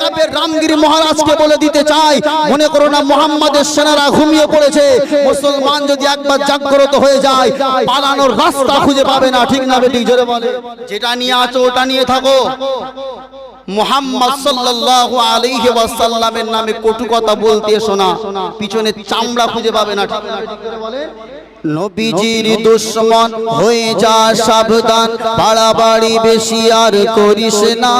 কাপের রামগিরি মহারাজকে বলে দিতে চাই। মনে করো না, মোহাম্মদের সেনারা ঘুমিয়ে পড়েছে। মুসলমান যদি একবার জাগ্রত হয়ে যায়, পালানোর রাস্তা খুঁজে পাবে না। ঠিক না বেটি? জোরে বলে। যেটা নিয়ে আছো, ওটা নিয়ে থাকো। মোহাম্মদ সাল্লাল্লাহু আলাইহি ওয়াসাল্লামের নামে কটু কথা বলতে শোনা। পিছনে চামড়া খুঁজে পাবে না ঠিক। করে বলে নবীজির দুশ্মন হয়ে যা সাবধান, বাড়াবাড়ি বেশি আর করিস না।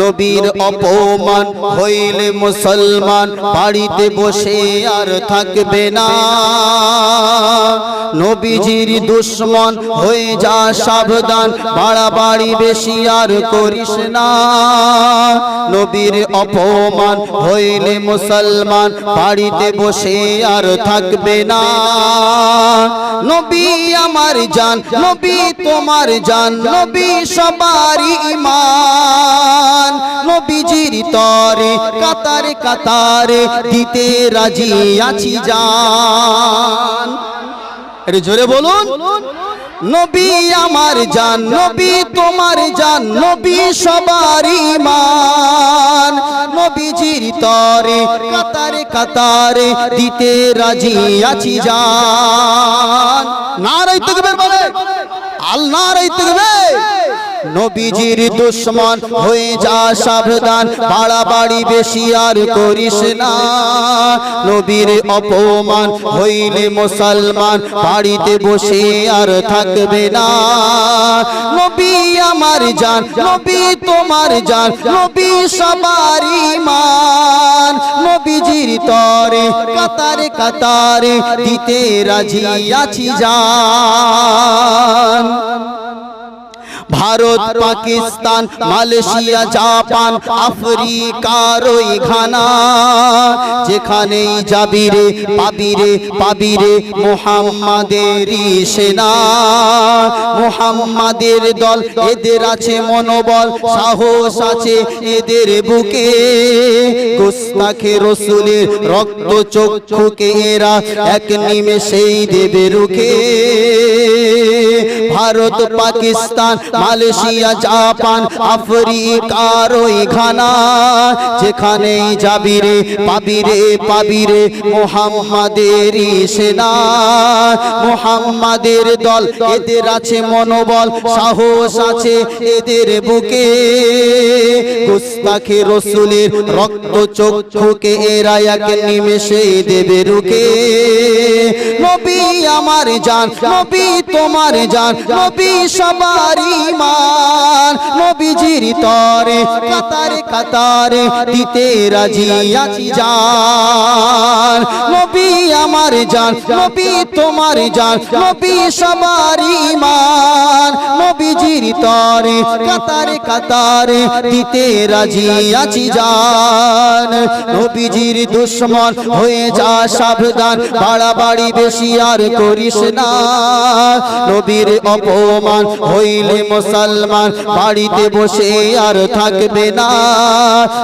নবীর অপমান হইলে মুসলমান বাড়িতে বসে আর থাকবে না। নবীজির দুশ্মন হয়ে যা সাবধান বাড়াবাড়ি বেশি আর করিস না। নবীর অপমান হইলে মুসলমান বাড়িতে বসে আর থাকবে না। নবী আমার জান নবী তোমার জান নবী সবারই ইমান। নবীজির তরে, কাতারে কাতারে দিতে রাজি আছি জান। একটু জোরে বলুন, নবী আমার জান, নবী তোমার জান, নবী সবার ইমান নবীজির তরে, কাতারে কাতারে দিতে রাজি আছি জান। নারাই তকবীর বলে, আল্লাহ নারাই তকবীর। নবীজির দুশ্মন হয়ে যা সাবধান। বাড়াবাড়ি বেশি আর করিস না। নবীর অপমান হইলে মুসলমান বাড়িতে বসে আর থাকবে না। নবী আমার জান নবী তোমার জান নবী সবার ইমান নবীজির তরে কাতারে কাতারে দিতে রাজি আছি জান। ভারত পাকিস্তান মালয়েশিয়া জাপান আফ্রিকার ওই ঘানা। যেখানেই যাবি রে পাবি রে পাবি রে মোহাম্মদেরই সেনা। মোহাম্মদের দল এদের আছে মনোবল সাহস আছে এদের বুকে। গোস্তাখে রসুলের রক্ত চক্ষুকে এরা এক নিমেষেই দেবে রুখে। ভারত পাকিস্তান মালয়েশিয়া জাপান আফ্রিকার ওই ঘানা। যেখানেই যাবি রে পাবি রে পাবি রে মোহাম্মদেরই সেনা। মোহাম্মদের দল এদের আছে মনোবল সাহস আছে এদের বুকে। গুস্তাখে রসুলের রক্ত চক্ষুকে এরা এক নিমেষে দেবে রুকে নবী আমার জান নবী তোমার জান নবী সবার ইমান নবীজির তরে কাতারে কাতারে দিতে রাজি আছি জান। নবী আমার জান নবী তোমার জান নবী সবার ইমান নবীজির তরে কাতারে কাতারে দিতে রাজি আছি জান। নবীজির দুশ্মন হয়ে যা সাবধান বাড়াবাড়ি বেশি আর করিস না। নবীর অপমান হইলে মুসলমান বাড়িতে বসে আর থাকবে না।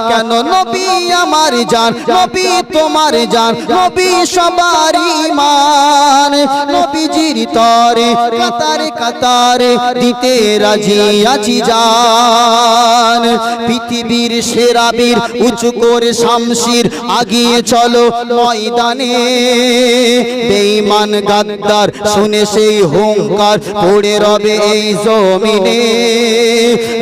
কেন নবী আমার জান, নবী তোমার জান, নবী সবার ইমান নবীজির তরে, কাতারে কাতারে দিতে রাজি আছি জান। পৃথিবীর সেরা বীর উঁচু করে শামশির আগিয়ে চলো ময়দানে। বেঈমান গাদ্দার শুনে সেই হুঙ্কার পড়ে রবে এই জমিনে।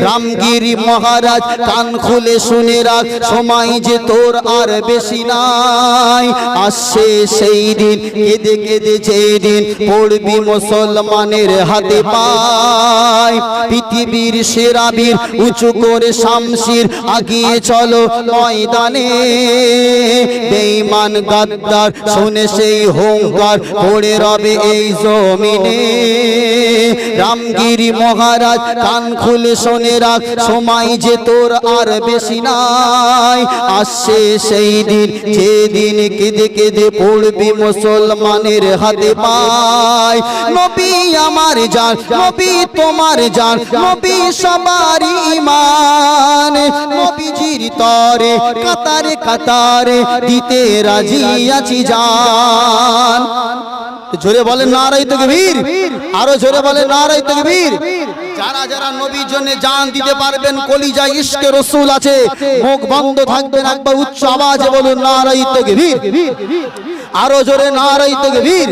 রামগিরি মহারাজ কান খুলে শুনে রাখ, সময় যে তোর আর বেশি নাই। আসছে সেই দিন, কেঁদে কেঁদে যেই দিন পড়বি মুসলমানের হাতে পায়। পৃথিবীর সেরা বীর উঁচু করে শামশির আগিয়ে চলো ময়দানে। বেঈমান গাদ্দার শুনে সেই হুঙ্কার পড়ে রবে এই জমিনে। রামগিরি মহারাজ, কান খুলে শোনে রাখ সময় যে তোর আর বেশি নাই। আসছে সেই দিন, যেদিন কেঁদে কেঁদে পড়বি মুসলমানের হাতে পায়। নবী আমার জান, নবী তোমার জান, নবী সবার ইমান নবীজির তরে, কাতারে কাতারে দিতে রাজি আছি জান। জোরে বলেন নারাই তকবীর। আরও জোরে বলে নারাই তকবীর। যারা যারা নবীর জন্য জান দিতে পারবেন কলিজা ইশকে রসুল আছে মুখ বন্ধ থাকবেন একবার উচ্চ আওয়াজে বলুন নারাই তাকবীর। আরও জোরে নারাই তাকবীর।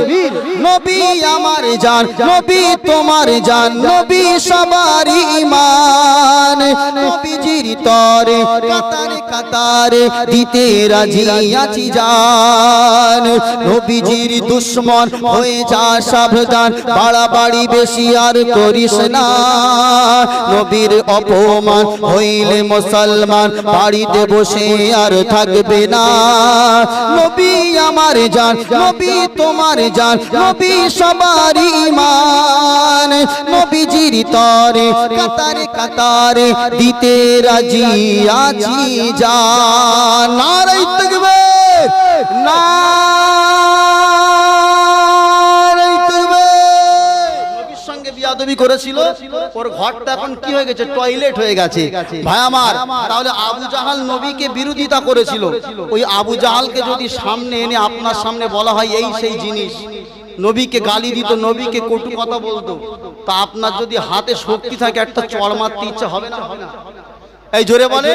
নবী আমার জান নবী তোমার জান। নবী সবার ঈমান। নবীজির তরে কাতারে কাতারে দিতে রাজি আছি জান। নবীজির দুশ্মন হয়ে যা সাবধান বাড়াবাড়ি বেশি আর করিস না। নবীর অপমান হইলে মুসলমান বাড়িতে বসে আর থাকবে না। নবী আমার জান নবী তোমার জান নবী সবার ঈমান। নবীজির তরে, কাতারে কাতারে দিতে রাজি আছি জান নারাই তাকবীর নারাই সঙ্গে করেছিল, ওর ঘরটা এখন কি হয়ে গেছে? টয়লেট হয়ে গেছে। ভাই আমার, তাহলে আবু জাহাল নবীকে বিরোধিতা করেছিল। ওই আবু জাহালকে যদি সামনে এনে আপনার সামনে বলা হয় এই সেই জিনিস, নবীকে গালি দিত, নবীকে কটু কথা বলতো, তা আপনার যদি হাতে শক্তি থাকে, একটা চড় মারতে ইচ্ছা হবে না? এই জোরে বলে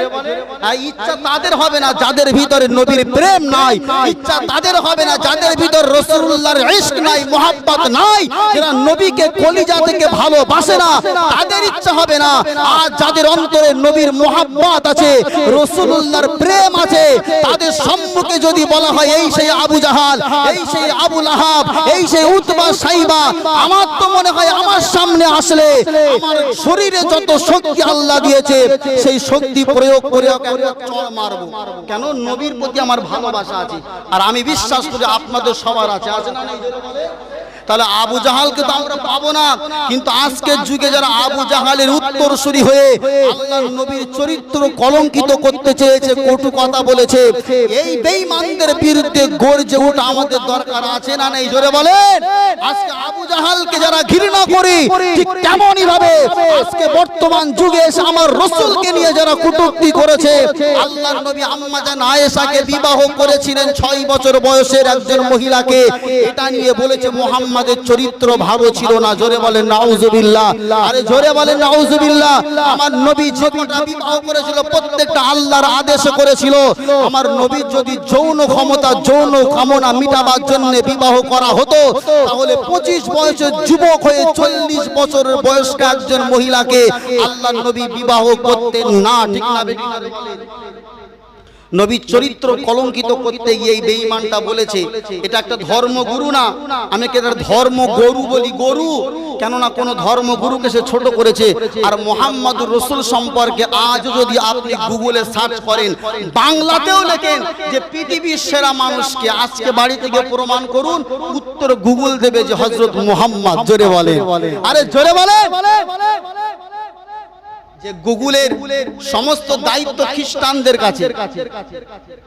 আর ইচ্ছা তাদের হবে না যাদের ভিতরে নবীর প্রেম নাই। ইচ্ছা তাদের হবে না যাদের ভিতর রসুল্লাহর ইশক নাই মোহাব্বত নাই যারা নবীকে কলিজা থেকে ভালোবাসে না তাদের ইচ্ছা হবে না। আর যাদের অন্তরে নবীর মোহাব্বত আছে রসুল্লাহর প্রেম আছে তাদের সম্মুখে যদি বলা হয় এই সেই আবু জাহাল এই সেই আবু লাহাব এই সেই উতবা সাইবা আমার তো মনে হয় আমার সামনে আসলে আমার শরীরে যত শক্তি আল্লাহ দিয়েছে সেই শক্তি প্রয়োগ করে ওকে একটা মারবো? কেন নবীর প্রতি আমার ভালোবাসা আছে? আর আমি বিশ্বাস করি আপনাদের সবার আছে। আছে না? তাহলে আবু জাহালকে তো আমরা পাবো না। কিন্তু আজকের যুগে যারা আবু জাহালের উত্তরসূরি হয়ে আল্লাহর নবীর চরিত্র কলঙ্কিত করতে চেয়েছে, কটু কথা বলেছে, এই বেঈমানদের বিরুদ্ধে গর্জে ওঠা আমাদের দরকার আছে না নেই? জোরে বলেন। আজকে আবু জাহালকে যারা ঘৃণা করি, ঠিক তেমনই ভাবে আজকে বর্তমান যুগে এসে আমার রসুলকে নিয়ে যারা কুটুক্তি করেছে, আল্লাহর নবী আম্মা জান আয়েশাকে বিবাহ করেছিলেন ছয় বছর বয়সের একজন মহিলাকে। এটা নিয়ে বলেছে মোহাম্মদের চরিত্র ভালো ছিল না, জোরে বলেন, নাউজুবিল্লাহ। আরে জোরে বলেন, নাউজুবিল্লাহ। আমার নবী যে কটা বিবাহ করেছিল, প্রত্যেকটা আল্লাহর আদেশে করেছিল। আমার নবীর যদি যৌন ক্ষমতা, যৌন কামনা মিটাবার জন্য বিবাহ করা হতো, তাহলে পঁচিশ বয়সের যুবক হয়ে চল্লিশ বছরের বয়স্ক একজন মহিলাকে আল্লাহ নবী বিবাহ করতেন না, ঠিক না? নবীর চরিত্র কলঙ্কিত করতে গিয়ে এই বেঈমানটা বলেছে, এটা একটা ধর্মগুরু না। আমি কে ধর্ম গরু বলি, গরু। কেননা কোন ধর্মগুরুকে সে ছোট করেছে। আর মোহাম্মদুর রসুল সম্পর্কে আজ যদি আপনি গুগলে সার্চ করেন, বাংলাতেও লেখেন যে পৃথিবীর সেরা মানুষকে আজকে বাড়ি থেকে প্রমাণ করুন, উত্তর গুগল দেবে যে হজরত মোহাম্মদ। জোরে বলে আরে জোরে বলে সমস্ত দায়িত্ব খ্রিস্টানদের কাছে।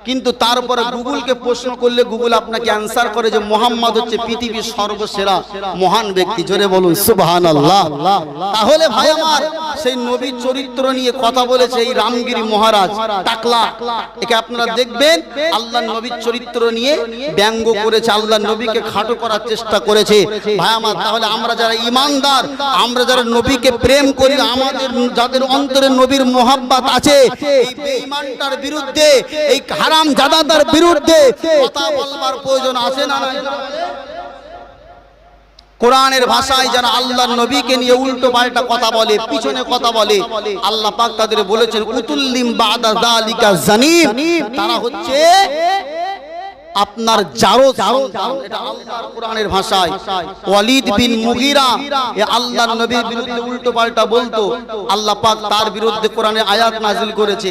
কিন্তু তারপরে প্রশ্ন করলে গুগল আপনাকে অ্যান্সার করে যে মোহাম্মদ হচ্ছে পৃথিবীর সর্বসেরা মহান ব্যক্তি। জোরে বলুন সুবহান তাহলে ভাই আমার, সেই চরিত্র নিয়ে কথা বলেছে এই রামগিরি মহারাজ, টাকলা। একে আপনারা দেখবেন আল্লাহ নবীর চরিত্র নিয়ে ব্যঙ্গ করেছে আল্লাহ নবীকে খাটো করার চেষ্টা করেছে। ভাই আমার, তাহলে আমরা যারা ইমানদার, আমরা যারা নবীকে প্রেম করি, আমাদের, যাদের অন্তরে নবীর মোহাব্বত আছে। এই বেঈমানটার বিরুদ্ধে এই হারাম জাদাদার বিরুদ্ধে কথা বলবার প্রয়োজন আছে না নাই? কোরআনের ভাষায় যারা আল্লাহর নবীকে নিয়ে উল্টো পাল্টা কথা বলে পিছনে কথা বলে আল্লাহ পাক তাদের বলেছেন উতুল্লিম বাদা যালিকা জানিম। তারা হচ্ছে আপনার জারো এটা আল্লাহর কোরআনের ভাষায়। ওয়ালিদ বিন মুগিরা এ আল্লাহর নবীর বিরুদ্ধে উল্টো পাল্টা বলতো আল্লাহ পাক তার বিরুদ্ধে কোরআনে আয়াত নাজিল করেছে।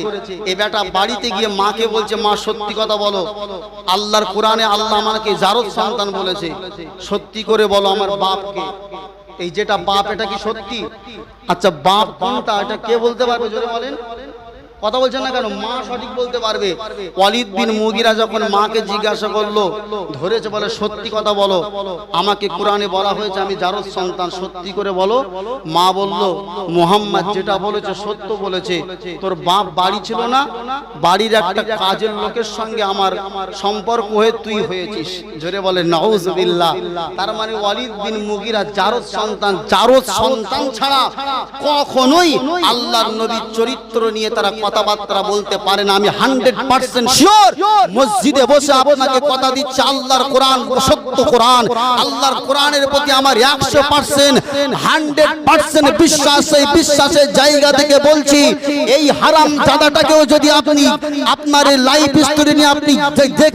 এ বেটা বাড়িতে গিয়ে মাকে বলছে মা সত্যি কথা বলো। আল্লাহর কোরআনে আল্লাহ আমাকে জারদ সন্তান বলেছে। সত্যি করে বলো আমার বাপকে। এই যেটা বাপ এটা কি সত্যি? আচ্ছা বাপ কোনটা? এটা কে বলতে পারবে? জোরে বলেন। কথা বলছেন না কেন? মা সঠিক বলতে পারবে। ওয়ালিদ বিন মুগিরা যখন মাকে জিজ্ঞাসা করল, ধরেছে বলে, সত্যি কথা বলো। আমাকে কোরআনে বলা হয়েছে, আমি জারদ সন্তান, সত্যি করে বলো। মা বলল, মোহাম্মদ যেটা বলেছে, সত্য বলেছে। তোর বাপ বাড়ি ছিল না, বাড়ির একটা কাজের লোকের সঙ্গে আমার সম্পর্ক হয়ে তুই হয়েছিস। জোরে বলে নাউজুবিল্লাহ তার মানে ওয়ালিদ বিন মুগিরা জারদ সন্তান জারদ সন্তান ছাড়া কখনোই আল্লাহর নবীর চরিত্র নিয়ে তারা কথাবার্তা বলতে পারে না, আমি হান্ড্রেড পার্সেন্ট শিওর মসজিদে বসে আপনাকে কথা দিচ্ছে আল্লাহর কোরআন, সত্য কোরআন। আল্লাহর কোরআনের প্রতি আমার একশো পার্সেন্ট হান্ড্রেড পার্সেন্ট বিশ্বাস সেই বিশ্বাসের জায়গা থেকে বলছি, এই হারাম দাদাটাকেও যদি আপনি আপনার লাইফ স্টোরি নিয়ে আপনি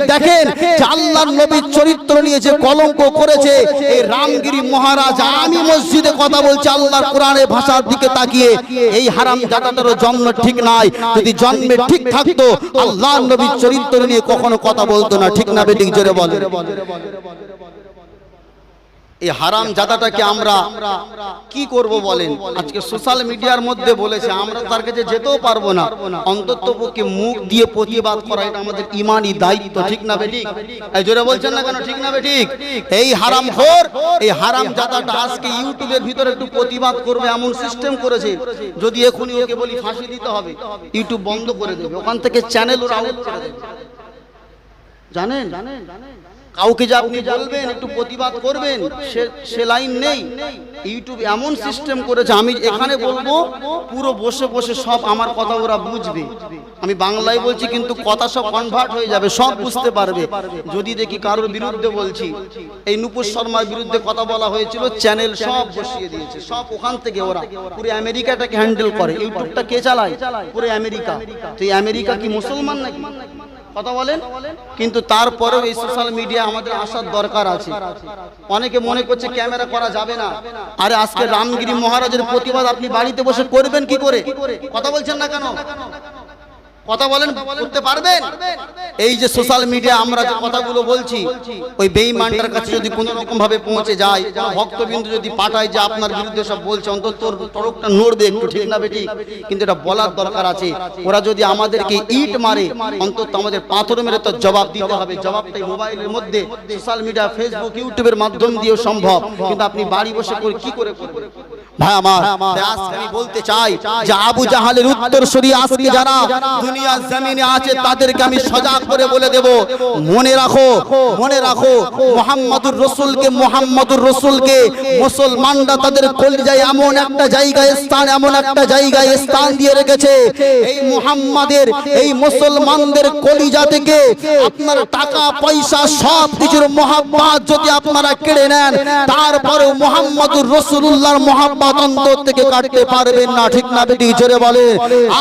দেখেন যে আল্লাহর নবীর চরিত্র নিয়ে যে কলঙ্ক করেছে, এই রামগিরি মহারাজ, আমি মসজিদে কথা বলছি, আল্লাহর কোরআনের ভাষার দিকে তাকিয়ে, এই হারাম দাদাটারও জন্ম ঠিক নাই। যদি জন্মে ঠিক থাকতো, আল্লাহ নবীর চরিত্র নিয়ে কখনো কথা বলতো না। ঠিক না বেটিক জোরে বলে এই হারাম জাদাটাকে আমরা কি করব বলেন? আজকে সোশ্যাল মিডিয়ার মধ্যে বলেছে আমরা তার কাছে যেতেও পারব না। অন্তত পক্ষে মুখ দিয়ে প্রতিবাদ করা এটা আমাদের ইমানই দায়িত্ব ঠিক না বেঠিক? এই জোরে বলছেন না কেন ঠিক না বেঠিক? এই হারাম খোর এই হারাম জাদাটা আজকে ইউটিউবের ভিতরে একটু প্রতিবাদ করবে এমন সিস্টেম করেছে যদি এখনই ওকে বলি ফাঁসি দিতে হবে ইউটিউব বন্ধ করে দেবে ওখান থেকে চ্যানেল ওরা আউট করে দেবে। জানেন জানেন? কাউকে যে আপনি বলবেন একটু প্রতিবাদ করবেন সে সে লাইন নেই। ইউটিউব এমন সিস্টেম করেছে আমি এখানে বলব পুরো বসে বসে সব আমার কথা ওরা বুঝবে। আমি বাংলায় বলছি কিন্তু কথা সব কনভার্ট হয়ে যাবে সব বুঝতে পারবে। যদি দেখি কারোর বিরুদ্ধে বলছি এই নুপুর শর্মার বিরুদ্ধে কথা বলা হয়েছিল চ্যানেল সব বসিয়ে দিয়েছে সব ওখান থেকে ওরা। পুরো আমেরিকাটাকে হ্যান্ডেল করে ইউটিউবটা কে চালায়। পুরো আমেরিকা তো এই আমেরিকা কি মুসলমান নাকি? কথা বলেন? কিন্তু তারপরেও এই সোশ্যাল মিডিয়া আমাদের আসার দরকার আছে। অনেকে মনে করছে ক্যামেরা করা যাবে না। আরে আজকে রামগিরি মহারাজের প্রতিবাদ আপনি বাড়িতে বসে করবেন কি করে? কথা বলছেন না কেন? কথা বলেন, করতে পারবেন? এই যে সোশ্যাল মিডিয়া আমরা যে কথাগুলো বলছি, ওই বেঈমানটার কাছে যদি কোনো রকম ভাবে পৌঁছে যায় ভক্তবিন্দু যদি পাঠায় যে আপনার বিরুদ্ধে সব বলছে, অন্তত তোর তরকটা নড়বে একটু, ঠিক না বেটি কিন্তু এটা বলার দরকার আছে। ওরা যদি আমাদেরকে ইট মারে, অন্তত আমাদের পাথর মেরে তো জবাব দিতে হবে। জবাবটাই মোবাইলের মধ্যে সোশ্যাল মিডিয়া ফেসবুক ইউটিউবের মাধ্যম দিয়েও সম্ভব। কিন্তু আপনি বাড়ি বসে করে কি করে করবেন? ভাই আমার আজকে আমি বলতে চাই যে আবু জাহালের উত্তর আজকে যারা দুনিয়ার জমিনে আছে তাদেরকে আমি সজাগ করে বলে দেব। মনে রাখো মনে রাখো মোহাম্মদুর রসুলকে মোহাম্মদুর রসুলকে মুসলমানরা তাদের কলিজায় এমন একটা জায়গায় স্থান এমন একটা জায়গায় স্থান দিয়ে রেখেছে। এই মুহাম্মাদের এই মুসলমানদের কলিজা থেকে আপনার টাকা পয়সা সব কিছুর মহাব্বাত যদি আপনারা কেড়ে নেন তারপরেও মোহাম্মদুর রসুল্লাহর মহাব্বাত অন্তর থেকে কাটতে পারবেন না, ঠিক না বেটি? জোরে বলে।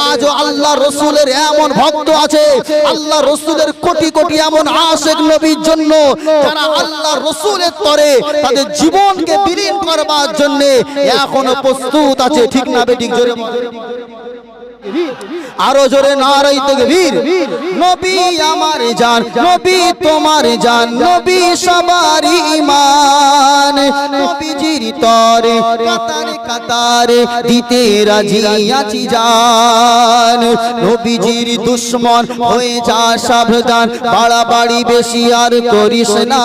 আজও আল্লাহ রসুলের এমন ভক্ত আছে, আল্লাহ রসুলের কোটি কোটি এমন আশেক নবীর জন্য যারা আল্লাহ রসুলের তরে তাদের জীবনকে বিলীন করবার জন্য এখনও প্রস্তুত আছে, ঠিক না বেটি? জোরে আরও জোরে নারাই তকবীর। নবী আমার জান, নবী তোমার জান, নবী সবার ইমান নবীজির তরে, কাতারে কাতারে দিতে রাজি আছি জান। নবীজির দুশ্মন হয়ে যা সাবধান বেশি আর করিস না।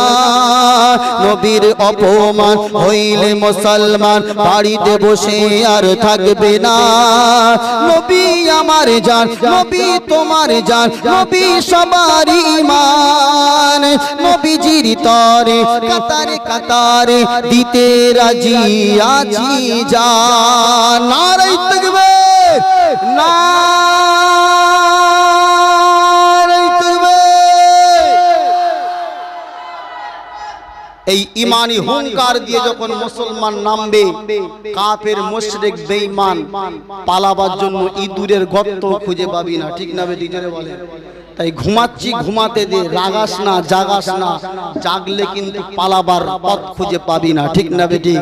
নবীর অপমান হইলে মুসলমান বাড়িতে বসে আর থাকবে না। নবী আমার জান, নবী তোমার জান, নবী সবার ইমান নবীজির তরে, কাতারে কাতারে দিতে রাজি আছি জান। নারাই তাকবীর। এই ইমানি হুঙ্কার দিয়ে যখন মুসলমান নামবে কাফের মুশরিক বেঈমান পালাবার জন্য ইঁদুরের গর্ত খুঁজে পাবি না ঠিক না বেটি বলে। তাই ঘুমাচ্ছি ঘুমাতে দে রাগাস না জাগাস না জাগলে কিন্তু পালাবার পথ খুঁজে পাবি না ঠিক না বেটি